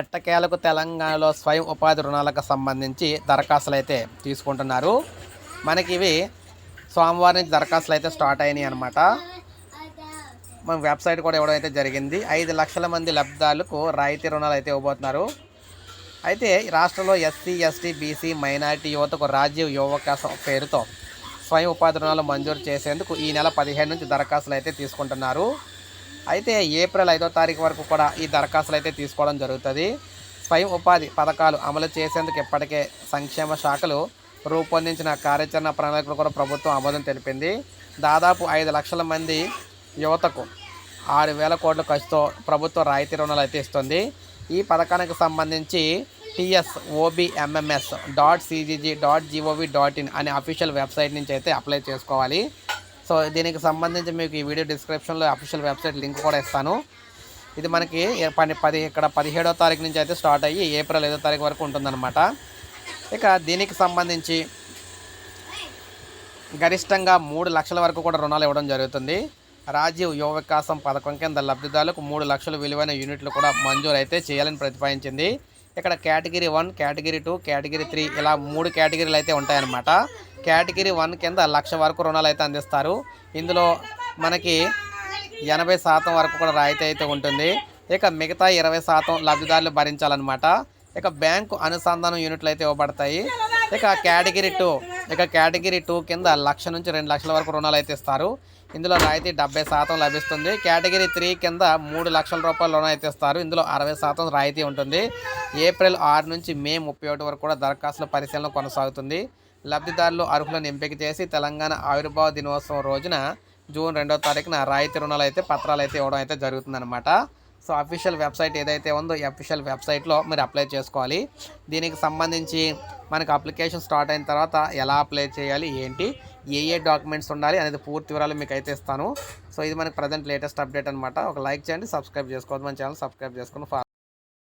ఎట్టకేలకు తెలంగాణలో స్వయం ఉపాధి రుణాలకు సంబంధించి దరఖాస్తులు అయితే తీసుకుంటున్నారు. మనకి ఇవి సోమవారం నుంచి దరఖాస్తులు అయితే స్టార్ట్ అయినాయి అనమాట మన వెబ్సైట్ కూడా ఇవ్వడం అయితే జరిగింది. ఐదు లక్షల మంది లబ్ధాలకు రాయితీ రుణాలు అయితే ఇవ్వబోతున్నారు. అయితే రాష్ట్రంలో ఎస్సీ ఎస్టీ బీసీ మైనారిటీ యువతకు రాజీవ్ యువకాశం పేరుతో స్వయం ఉపాధి రుణాలు మంజూరు చేసేందుకు ఈ నెల పదిహేను నుంచి దరఖాస్తులు అయితే తీసుకుంటున్నారు. అయితే ఏప్రిల్ ఐదో తారీఖు వరకు కూడా ఈ దరఖాస్తులు అయితే తీసుకోవడం జరుగుతుంది. స్వయం ఉపాధి పథకాలు అమలు చేసేందుకు ఇప్పటికే సంక్షేమ శాఖలు రూపొందించిన కార్యాచరణ ప్రణాళికలు కూడా ప్రభుత్వం ఆమోదం తెలిపింది. దాదాపు ఐదు లక్షల మంది యువతకు ఆరు వేల కోట్ల ఖర్చుతో ప్రభుత్వ రాయితీ రుణాలు అయితే ఇస్తుంది. ఈ పథకానికి సంబంధించి TS OBMMS dot CGG dot gov dot in అనే అఫీషియల్ వెబ్సైట్ నుంచి అయితే అప్లై చేసుకోవాలి. సో దీనికి సంబంధించి మీకు ఈ వీడియో డిస్క్రిప్షన్లో అఫీషియల్ వెబ్సైట్ లింక్ కూడా ఇస్తాను. ఇది మనకి ఏ- పది పది ఇక్కడ పదిహేడో తారీఖు నుంచి అయితే స్టార్ట్ అయ్యి ఏప్రిల్ ఐదో తారీఖు వరకు ఉంటుందన్నమాట. ఇక దీనికి సంబంధించి గరిష్టంగా మూడు లక్షల వరకు కూడా రుణాలు ఇవ్వడం జరుగుతుంది. రాజీవ్ యువ వికాసం పథకం కింద లబ్ధిదారులకు మూడు లక్షల విలువైన యూనిట్లు కూడా మంజూరు అయితే చేయాలని ప్రతిపాదించింది. ఇక్కడ category one category two category three ఇలా మూడు కేటగిరీలు అయితే ఉంటాయన్నమాట. కేటగిరీ వన్ కింద లక్ష వరకు రుణాలు అయితే అందిస్తారు. ఇందులో మనకి ఎనభై శాతం వరకు కూడా రాయితీ అయితే ఉంటుంది. ఇక మిగతా ఇరవై శాతం లబ్ధిదారులు భరించాలన్నమాట. ఇక బ్యాంకు అనుసంధానం యూనిట్లు అయితే ఇవ్వబడతాయి. ఇక కేటగిరీ టూ ఇక కేటగిరీ టూ కింద లక్ష నుంచి రెండు లక్షల వరకు రుణాలు అయితే ఇస్తారు. ఇందులో రాయితీ డెబ్బై శాతం లభిస్తుంది. కేటగిరీ త్రీ కింద మూడు లక్షల రూపాయల రుణం అయితే ఇస్తారు. ఇందులో అరవై శాతం రాయితీ ఉంటుంది. ఏప్రిల్ ఆరు నుంచి మే ముప్పై ఒకటి వరకు కూడా దరఖాస్తుల పరిశీలన కొనసాగుతుంది. లబ్ధిదారులు అర్హులను ఎంపిక చేసి తెలంగాణ ఆవిర్భావ దినోత్సవం రోజున జూన్ రెండో తారీఖున రాయితీ రుణాలు అయితే పత్రాలు అయితే ఇవ్వడం అయితే జరుగుతుందన్నమాట. సో అఫీషియల్ వెబ్సైట్ ఏదైతే ఉందో ఈ అఫీషియల్ వెబ్సైట్లో మీరు అప్లై చేసుకోవాలి. దీనికి సంబంధించి మనకు అప్లికేషన్ స్టార్ట్ అయిన తర్వాత ఎలా అప్లై చేయాలి ఏంటి ఏ ఏ డాక్యుమెంట్స్ ఉండాలి అనేది పూర్తి వివరాలు మీకు అయితే ఇస్తాను. సో ఇది మనకి ప్రజెంట్ లేటెస్ట్ అప్డేట్ అనమాట ఒక లైక్ చేయండి సబ్స్క్రైబ్ చేసుకోవద్దు మన ఛానల్ సబ్స్క్రైబ్ చేసుకుని